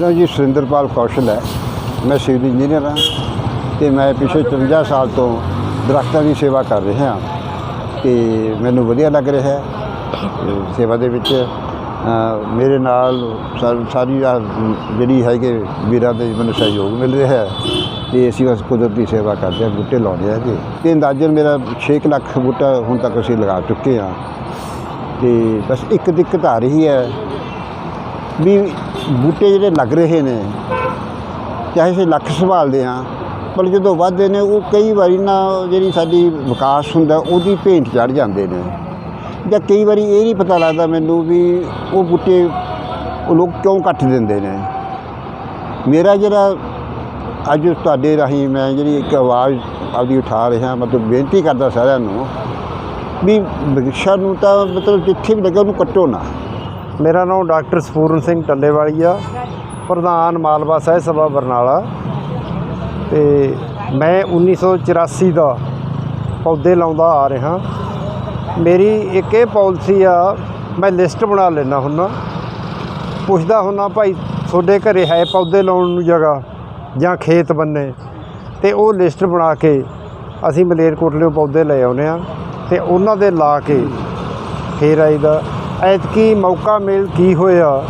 ਮੇਰਾ ਜੀ, ਸੁਰਿੰਦਰਪਾਲ ਕੌਸ਼ਲ ਹੈ। ਮੈਂ ਸਿਵਲ ਇੰਜੀਨੀਅਰ ਹਾਂ ਤੇ ਮੈਂ ਪਿਛਲੇ 53 ਸਾਲ ਤੋਂ ਦਰਖਤਾਂ ਦੀ ਸੇਵਾ ਕਰ ਰਿਹਾ ਹਾਂ ਤੇ ਮੈਨੂੰ ਵਧੀਆ ਲੱਗ ਰਿਹਾ ਹੈ। ਸੇਵਾ ਦੇ ਵਿੱਚ ਮੇਰੇ ਨਾਲ ਸਾਰੀ ਜਿਹੜੀ ਹੈਗੇ ਵੀਰਾਂ ਦੇ ਮੈਨੂੰ ਸਹਿਯੋਗ ਮਿਲ ਰਿਹਾ ਹੈ ਤੇ ਅਸੀਂ ਉਸ ਕੁਦਰਤੀ ਸੇਵਾ ਕਰਦੇ ਹਾਂ, ਬੂਟੇ ਲਾਉਂਦੇ ਹਾਂ ਜੀ। ਤੇ ਅੰਦਾਜ਼ਨ ਮੇਰਾ 6 ਲੱਖ ਬੂਟਾ ਹੁਣ ਤੱਕ ਅਸੀਂ ਲਗਾ ਚੁੱਕੇ ਹਾਂ। ਤੇ ਬਸ ਇੱਕ ਦਿੱਕਤ ਆ ਰਹੀ ਹੈ ਵੀ ਬੂਟੇ ਜਿਹੜੇ ਲੱਗ ਰਹੇ ਨੇ, ਚਾਹੇ ਅਸੀਂ ਲੱਖ ਸੰਭਾਲਦੇ ਹਾਂ, ਪਰ ਜਦੋਂ ਵੱਧਦੇ ਨੇ, ਉਹ ਕਈ ਵਾਰੀ ਨਾ ਜਿਹੜੀ ਸਾਡੀ ਵਿਕਾਸ ਹੁੰਦਾ, ਉਹਦੀ ਭੇਂਟ ਚੜ ਜਾਂਦੇ ਨੇ। ਜਾਂ ਕਈ ਵਾਰੀ ਇਹ ਨਹੀਂ ਪਤਾ ਲੱਗਦਾ ਮੈਨੂੰ ਵੀ ਉਹ ਬੂਟੇ ਉਹ ਲੋਕ ਕਿਉਂ ਕੱਟ ਦਿੰਦੇ ਨੇ। ਮੇਰਾ ਜਿਹੜਾ ਅੱਜ ਤੁਹਾਡੇ ਰਾਹੀਂ ਮੈਂ ਜਿਹੜੀ ਇੱਕ ਆਵਾਜ਼ ਆਪਦੀ ਉਠਾ ਰਿਹਾ, ਮਤਲਬ ਬੇਨਤੀ ਕਰਦਾ ਸਾਰਿਆਂ ਨੂੰ ਵੀ ਬ੍ਰਿਕਸ਼ਾਂ ਨੂੰ ਤਾਂ ਮਤਲਬ ਜਿੱਥੇ ਵੀ ਲੱਗਾ ਉਹਨੂੰ ਕੱਟੋ ਨਾ। ਮੇਰਾ ਨਾਮ ਡਾਕਟਰ ਸਪੂਰਨ ਸਿੰਘ ਟੱਲੇਵਾਲੀ ਆ, ਪ੍ਰਧਾਨ ਮਾਲਵਾ ਸਹਿ ਸਭਾ ਬਰਨਾਲਾ। ਤੇ ਮੈਂ 1984 ਦਾ ਪੌਦੇ ਲਾਉਂਦਾ ਆ ਰਿਹਾ। ਮੇਰੀ ਇੱਕ ਇਹ ਪਾਲਿਸੀ ਆ, ਮੈਂ ਲਿਸਟ ਬਣਾ ਲੈਣਾ ਹੁੰਨਾ। ਪੁੱਛਦਾ ਹੁੰਨਾ, ਭਾਈ, ਤੁਹਾਡੇ ਘਰੇ ਹੈ ਪੌਦੇ ਲਾਉਣ ਨੂੰ ਜਗ੍ਹਾ ਜਾਂ ਖੇਤ ਬੰਨੇ? ਤੇ ਉਹ ਲਿਸਟ ਬਣਾ ਕੇ ਅਸੀਂ ਮਲੇਰਕੋਟਲੇ ਪੌਦੇ ਲੈ ਆਉਨੇ ਆ ਤੇ ਉਹਨਾਂ ਦੇ ਲਾ ਕੇ ਫੇਰ ਆਈਦਾ। ਐਤਕੀ ਮੌਕਾ ਮਿਲ ਕੀ ਹੋਇਆ?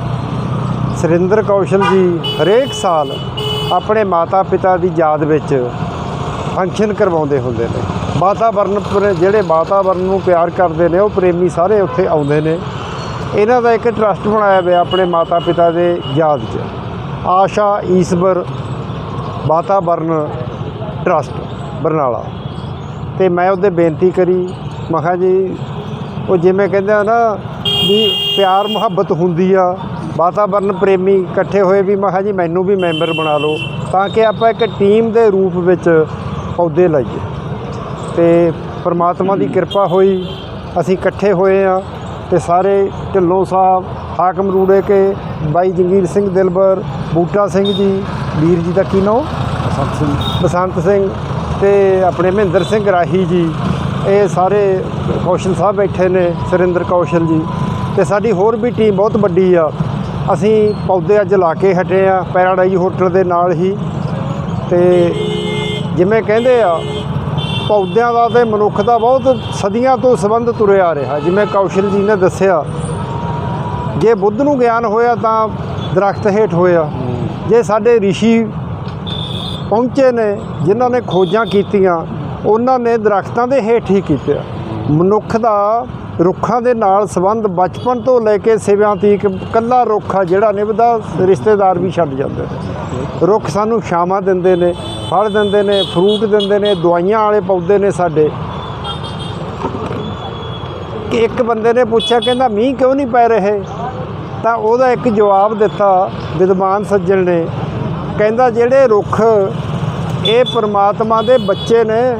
ਸੁਰਿੰਦਰ ਕੌਸ਼ਲ ਜੀ, ਹਰੇਕ ਸਾਲ ਆਪਣੇ ਮਾਤਾ ਪਿਤਾ ਦੀ ਯਾਦ ਵਿੱਚ ਫੰਕਸ਼ਨ ਕਰਵਾਉਂਦੇ ਹੁੰਦੇ ਨੇ। ਵਾਤਾਵਰਨ ਜਿਹੜੇ ਵਾਤਾਵਰਨ ਨੂੰ ਪਿਆਰ ਕਰਦੇ ਨੇ, ਉਹ ਪ੍ਰੇਮੀ ਸਾਰੇ ਉੱਥੇ ਆਉਂਦੇ ਨੇ। ਇਹਨਾਂ ਦਾ ਇੱਕ ਟਰਸਟ ਬਣਾਇਆ ਹੋਇਆ ਆਪਣੇ ਮਾਤਾ ਪਿਤਾ ਦੇ ਯਾਦ 'ਚ। ਆਸ਼ਾ ਈਸਵਰ ਵਾਤਾਵਰਨ ਟਰਸਟ, ਬਰਨਾਲਾ। ਤੇ ਮੈਂ ਉਹਦੇ ਬੇਨਤੀ ਕਰੀ, ਮੈਂ ਜੀ, ਉਹ ਜਿਵੇਂ ਕਹਿੰਦੇ ਆ ਨਾ ਵੀ ਪਿਆਰ ਮੁਹੱਬਤ ਹੁੰਦੀ ਆ ਵਾਤਾਵਰਨ ਪ੍ਰੇਮੀ ਇਕੱਠੇ ਹੋਏ ਵੀ ਮੈਂ ਕਿਹਾ ਜੀ ਮੈਨੂੰ ਵੀ ਮੈਂਬਰ ਬਣਾ ਲਓ ਤਾਂ ਕਿ ਆਪਾਂ ਇੱਕ ਟੀਮ ਦੇ ਰੂਪ ਵਿੱਚ ਪੌਦੇ ਲਾਈਏ। ਤੇ ਪ੍ਰਮਾਤਮਾ ਦੀ ਕਿਰਪਾ ਹੋਈ ਅਸੀਂ ਇਕੱਠੇ ਹੋਏ ਆ ਤੇ ਸਾਰੇ ਢਿੱਲੋਂ ਸਾਹਿਬ ਹਾਕਮ ਰੂੜੇ ਕੇ ਬਾਈ ਜੰਗੀਰ ਸਿੰਘ ਦਿਲਬਰ ਬੂਟਾ ਸਿੰਘ ਜੀ ਵੀਰ ਜੀ ਦਾ ਕੀ ਨਾਮ ਬਸੰਤ ਸਿੰਘ। ਬਸੰਤ ਸਿੰਘ ਤੇ ਆਪਣੇ ਮਹਿੰਦਰ ਸਿੰਘ ਰਾਹੀ ਜੀ ਇਹ ਸਾਰੇ ਕੌਸ਼ਲ ਸਾਹਿਬ ਬੈਠੇ ਨੇ ਸੁਰਿੰਦਰ ਕੌਸ਼ਲ ਜੀ। ਤੇ ਸਾਡੀ ਹੋਰ ਵੀ ਟੀਮ ਬਹੁਤ ਵੱਡੀ ਆ। ਅਸੀਂ ਪੌਦੇ ਅੱਜ ਲਾ ਕੇ ਹਟੇ ਆ, ਪੈਰਾਡਾਈਜ਼ ਹੋਟਲ ਦੇ ਨਾਲ ਹੀ। ਤੇ ਜਿਵੇਂ ਕਹਿੰਦੇ ਆ, ਪੌਦਿਆਂ ਦਾ ਤੇ ਮਨੁੱਖ ਦਾ ਬਹੁਤ ਸਦੀਆਂ ਤੋਂ ਸੰਬੰਧ ਤੁਰਿਆ ਆ ਰਿਹਾ, ਜਿਵੇਂ ਕੌਸ਼ਲ ਜੀ ਨੇ ਦੱਸਿਆ। ਜੇ ਬੁੱਧ ਨੂੰ ਗਿਆਨ ਹੋਇਆ ਤਾਂ ਦਰਖਤ ਹੇਠ ਹੋਇਆ। ਜੇ ਸਾਡੇ ਰਿਸ਼ੀ ਪਹੁੰਚੇ ਨੇ, ਜਿਨ੍ਹਾਂ ਨੇ ਖੋਜਾਂ ਕੀਤੀਆਂ, ਉਹਨਾਂ ਨੇ ਦਰਖਤਾਂ ਦੇ ਹੇਠ ਹੀ ਕੀਤਾ ਮਨੁੱਖ ਦਾ ਰੁੱਖਾਂ ਦੇ ਨਾਲ ਸੰਬੰਧ ਬਚਪਨ ਤੋਂ ਲੈ ਕੇ ਸਿਵਿਆਂ ਤੀਕ ਕੱਲਾ ਰੁੱਖ ਆ ਜਿਹੜਾ ਨਿਭਦਾ, ਰਿਸ਼ਤੇਦਾਰ ਵੀ ਛੱਡ ਜਾਂਦੇ ਨੇ। ਰੁੱਖ ਸਾਨੂੰ ਛਾਵਾਂ ਦਿੰਦੇ ਨੇ, ਫਲ ਦਿੰਦੇ ਨੇ, ਫਰੂਟ ਦਿੰਦੇ ਨੇ, ਦਵਾਈਆਂ ਵਾਲੇ ਪੌਦੇ ਨੇ ਸਾਡੇ। ਕਿ ਇੱਕ ਬੰਦੇ ਨੇ ਪੁੱਛਿਆ, ਕਹਿੰਦਾ, ਮੀਂਹ ਕਿਉਂ ਨਹੀਂ ਪੈ ਰਹੇ? ਤਾਂ ਉਹਦਾ ਇੱਕ ਜਵਾਬ ਦਿੱਤਾ ਵਿਦਵਾਨ ਸੱਜਣ ਨੇ। ਕਹਿੰਦਾ, ਜਿਹੜੇ ਰੁੱਖ ਇਹ ਪਰਮਾਤਮਾ ਦੇ ਬੱਚੇ ਨੇ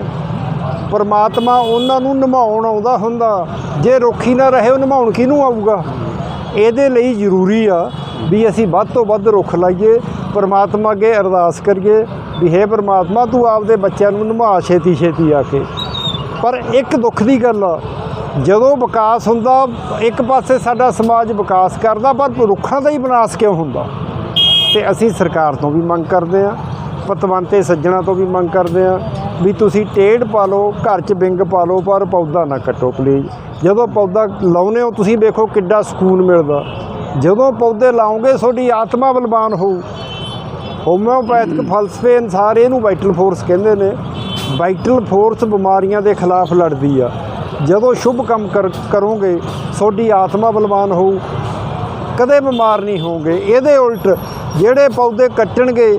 ਪਰਮਾਤਮਾ ਉਹਨਾਂ ਨੂੰ ਨਿਭਾਉਣ ਆਉਂਦਾ ਹੁੰਦਾ। ਜੇ ਰੁੱਖ ਹੀ ਨਾ ਰਹੇ, ਉਹ ਨਿਭਾਉਣ ਕਿਹਨੂੰ ਆਊਗਾ? ਇਹਦੇ ਲਈ ਜ਼ਰੂਰੀ ਆ ਵੀ ਅਸੀਂ ਵੱਧ ਤੋਂ ਵੱਧ ਰੁੱਖ ਲਾਈਏ, ਪਰਮਾਤਮਾ ਅੱਗੇ ਅਰਦਾਸ ਕਰੀਏ ਵੀ ਹੇ ਪਰਮਾਤਮਾ, ਤੂੰ ਆਪਦੇ ਬੱਚਿਆਂ ਨੂੰ ਨਿਭਾ ਛੇਤੀ ਛੇਤੀ ਆ ਕੇ। ਪਰ ਇੱਕ ਦੁੱਖ ਦੀ ਗੱਲ ਆ, ਜਦੋਂ ਵਿਕਾਸ ਹੁੰਦਾ, ਇੱਕ ਪਾਸੇ ਸਾਡਾ ਸਮਾਜ ਵਿਕਾਸ ਕਰਦਾ, ਪਰ ਰੁੱਖਾਂ ਦਾ ਹੀ ਵਿਨਾਸ਼ ਕਿਉਂ ਹੁੰਦਾ? ਤੇ ਅਸੀਂ ਸਰਕਾਰ ਤੋਂ ਵੀ ਮੰਗ ਕਰਦੇ ਆ, ਪਤਵੰਤੇ ਸੱਜਣਾ ਤੋਂ ਵੀ ਮੰਗ ਕਰਦੇ ਆ ਵੀ ਤੁਸੀਂ ਟੇੜ ਪਾ ਲਓ ਘਰ 'ਚ ਬਿੰਗ ਪਾ ਲਓ ਪਰ ਪੌਦਾ ਨਾ ਕੱਟੋ ਪਲੀਜ਼ ਜਦੋਂ ਪੌਦਾ ਲਾਉਨੇ ਹੋ ਤੁਸੀਂ ਵੇਖੋ ਕਿੱਡਾ ਸਕੂਨ ਮਿਲਦਾ। ਜਦੋਂ ਪੌਦੇ ਲਾਓਗੇ ਤੁਹਾਡੀ ਆਤਮਾ ਬਲਵਾਨ ਹੋਊ। ਹੋਮਿਓਪੈਥਿਕ ਫਲਸਫੇ ਅਨਸਾਰ ਇਹਨੂੰ ਵਾਈਟਲ ਫੋਰਸ ਕਹਿੰਦੇ ਨੇ। ਵਾਈਟਲ ਫੋਰਸ ਬਿਮਾਰੀਆਂ ਦੇ ਖਿਲਾਫ ਲੜਦੀ ਆ। ਜਦੋਂ ਸ਼ੁਭ ਕੰਮ ਕਰ ਕਰੋਗੇ ਤੁਹਾਡੀ ਆਤਮਾ ਬਲਵਾਨ ਹੋਊ। ਕਦੇ ਬਿਮਾਰ ਨਹੀਂ ਹੋਵੋਗੇ। ਇਹਦੇ ਉਲਟ ਜਿਹੜੇ ਪੌਦੇ ਕੱਟਣਗੇ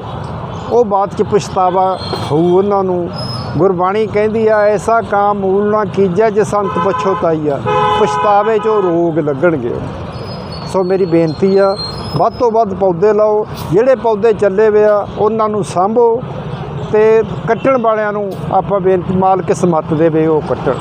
ਉਹ ਬਾਅਦ ਚ ਪਛਤਾਵਾ ਹੋਊ ਉਹਨਾਂ ਨੂੰ। ਗੁਰਬਾਣੀ ਕਹਿੰਦੀ ਆ, ਐਸਾ ਕਾਮ ਮੂਲ ਨਾ ਕੀਜੈ ਜੇ ਸੰਤ ਪਛੋਤਾਈ ਆ ਪਛਤਾਵੇ ਚੋਂ ਰੋਗ ਲੱਗਣਗੇ। ਸੋ ਮੇਰੀ ਬੇਨਤੀ ਆ, ਵੱਧ ਤੋਂ ਵੱਧ ਪੌਦੇ ਲਾਓ, ਜਿਹੜੇ ਪੌਦੇ ਚੱਲੇ ਵੇ ਆ, ਉਹਨਾਂ ਨੂੰ ਸਾਂਭੋ ਤੇ ਕੱਟਣ ਵਾਲਿਆਂ ਨੂੰ ਆਪਾਂ ਬੇਨਤੀ, ਮਾਲਕ ਸਮੱਤ ਦੇਵੇ ਉਹ ਕੱਟਣ।